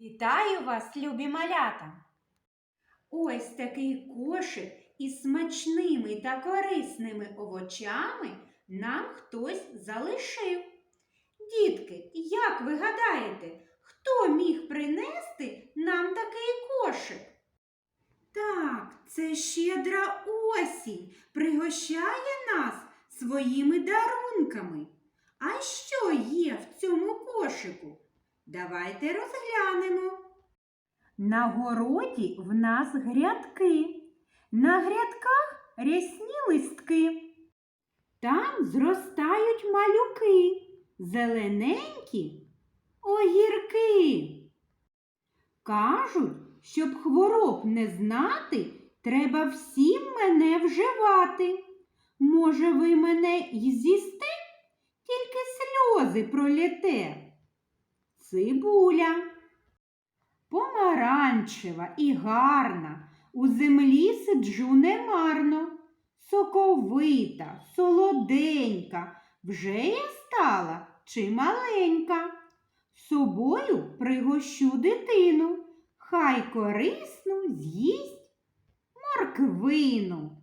Вітаю вас, любі малята! Ось такий кошик із смачними та корисними овочами нам хтось залишив. Дітки, як ви гадаєте, хто міг принести нам такий кошик? Так, це щедра осінь пригощає нас своїми дарунками. А що є в цьому кошику? Давайте розглянемо. На городі в нас грядки, на грядках рясні листки. Там зростають малюки, зелененькі огірки. Кажуть, щоб хвороб не знати, треба всім мене вживати. Може, ви мене й з'їсте, тільки сльози пролєте цибуля. Помаранчева і гарна, у землі сиджу немарно, соковита, солоденька, вже я стала чи маленька. Собою пригощу дитину, хай корисну з'їсть морквину.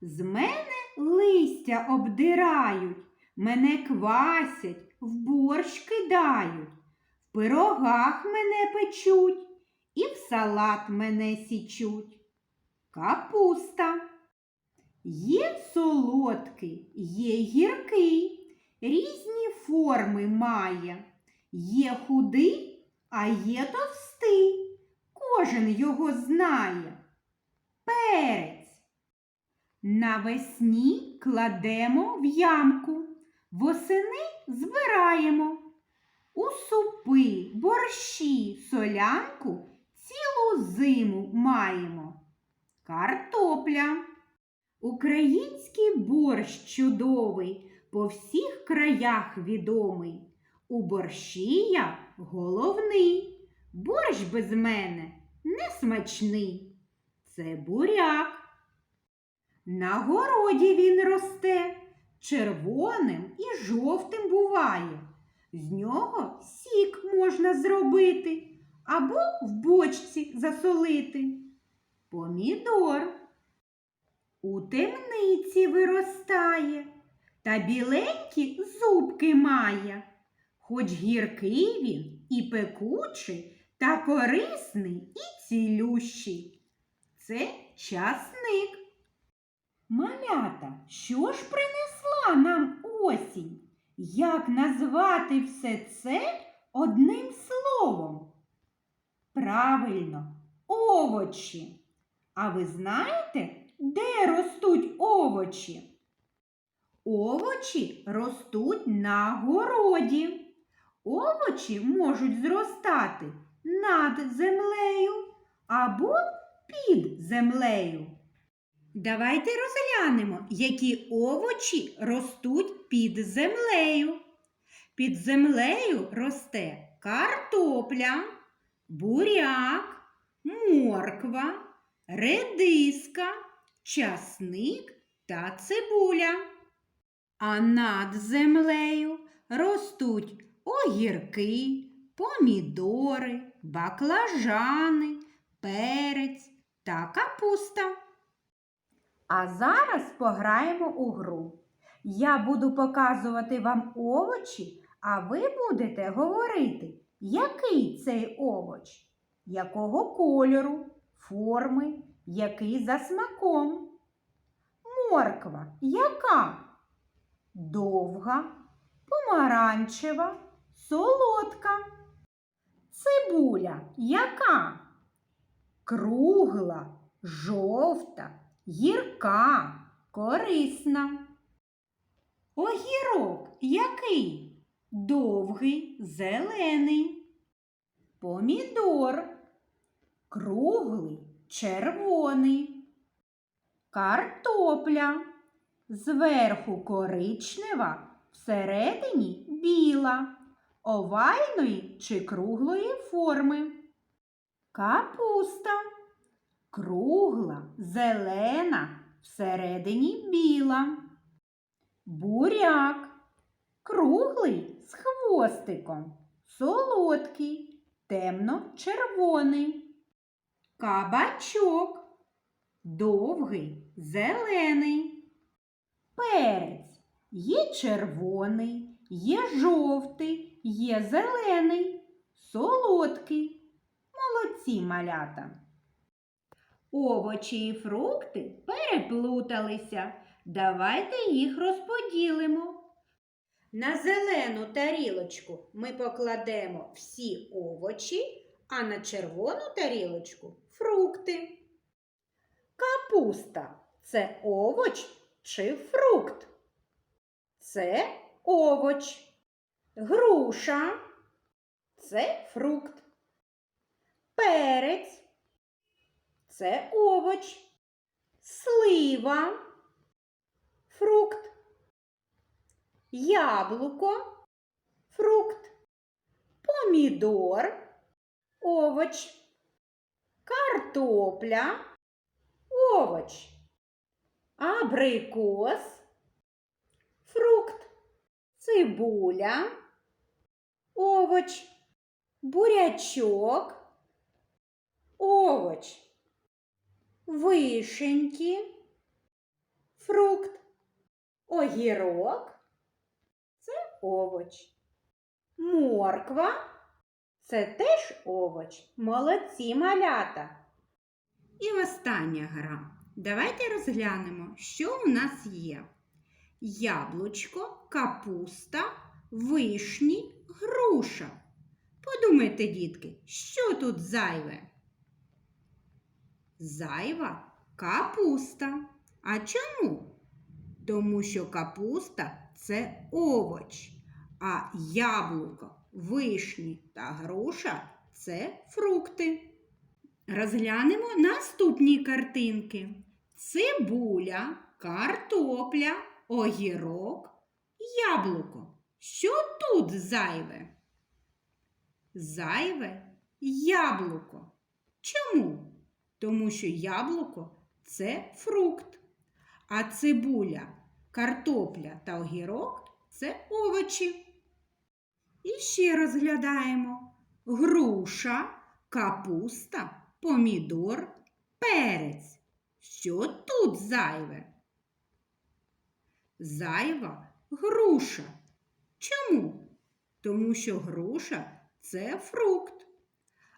З мене листя обдирають, мене квасять, в борщ кидають, пирогах мене печуть і в салат мене січуть. Капуста. Є солодкий, є гіркий, різні форми має. Є худий, а є товстий. Кожен його знає. Перець. Навесні кладемо в ямку, восени збираємо. У супи, борщі, солянку цілу зиму маємо. Картопля. Український борщ чудовий, по всіх краях відомий. У борщі я головний, борщ без мене не смачний. Це буряк. На городі він росте, червоним і жовтим буває. З нього сік можна зробити або в бочці засолити. Помідор у темниці виростає та біленькі зубки має. Хоч гіркий він і пекучий, та корисний і цілющий. Це часник. Малята, що ж принесла нам осінь? Як назвати все це одним словом? Правильно, овочі. А ви знаєте, де ростуть овочі? Овочі ростуть на городі. Овочі можуть зростати над землею або під землею. Давайте розглянемо, які овочі ростуть під землею. Під землею росте картопля, буряк, морква, редиска, часник та цибуля. А над землею ростуть огірки, помідори, баклажани, перець та капуста. А зараз пограємо у гру. Я буду показувати вам овочі, а ви будете говорити, який цей овоч, якого кольору, форми, який за смаком. Морква яка? Довга, помаранчева, солодка. Цибуля яка? Кругла, жовта, гірка, корисна. Огірок який? Довгий, зелений. Помідор круглий, червоний. Картопля зверху коричнева, всередині біла, овальної чи круглої форми. Капуста кругла, зелена, всередині біла. Буряк круглий з хвостиком, солодкий, темно-червоний. Кабачок довгий, зелений. Перець є червоний, є жовтий, є зелений, солодкий. Молодці малята. Овочі і фрукти переплуталися. Давайте їх розподілимо. На зелену тарілочку ми покладемо всі овочі, а на червону тарілочку фрукти. Капуста це овоч чи фрукт? Це овоч. Груша це фрукт. Перець це овоч. Слива фрукт. Яблуко фрукт. Помідор овоч. Картопля овоч. Абрикос фрукт. Цибуля овоч. Бурячок овоч. Вишеньки фрукт. Огірок це овоч. Морква це теж овоч. Молодці малята. І остання гра. Давайте розглянемо, що у нас є. Яблучко, капуста, вишні, груша. Подумайте, дітки, що тут зайве? Зайва капуста. А чому? Тому що капуста це овоч, а яблуко, вишні та груша це фрукти. Розглянемо наступні картинки: цибуля, картопля, огірок, яблуко. Що тут зайве? Зайве яблуко. Чому? Тому що яблуко це фрукт, а цибуля, картопля та огірок це овочі. І ще розглядаємо груша, капуста, помідор, перець. Що тут зайве? Зайва груша. Чому? Тому що груша це фрукт,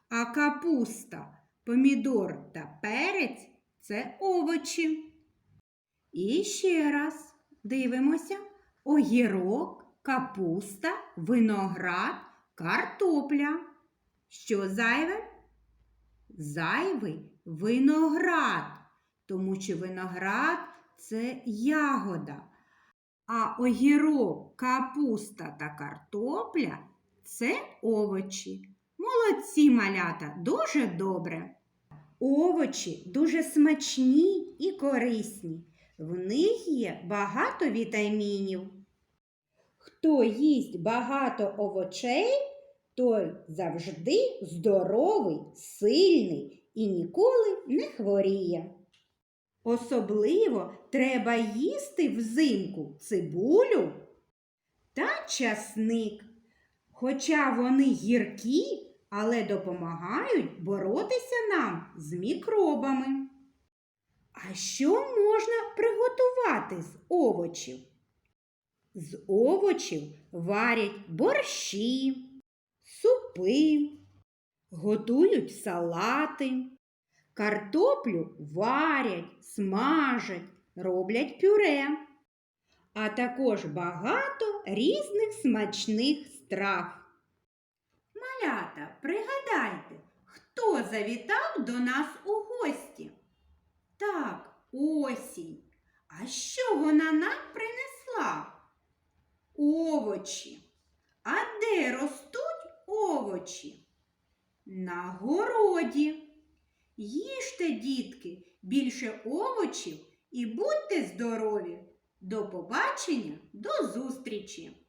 а капуста, помідор та перець це овочі. І ще раз дивимося огірок, капуста, виноград, картопля. Що зайве? Зайвий виноград, тому що виноград це ягода. А огірок, капуста та картопля це овочі. Молодці малята, дуже добре. Овочі дуже смачні і корисні. В них є багато вітамінів. Хто їсть багато овочей, той завжди здоровий, сильний і ніколи не хворіє. Особливо треба їсти взимку цибулю та часник. Хоча вони гіркі, але допомагають боротися нам з мікробами. А що можна приготувати з овочів? З овочів варять борщі, супи, готують салати, картоплю варять, смажать, роблять пюре, а також багато різних смачних страв. Малята, пригадайте, хто завітав до нас у гості? Так, осінь. А що вона нам принесла? Овочі. А де ростуть овочі? На городі. Їжте, дітки, більше овочів і будьте здорові. До побачення, до зустрічі!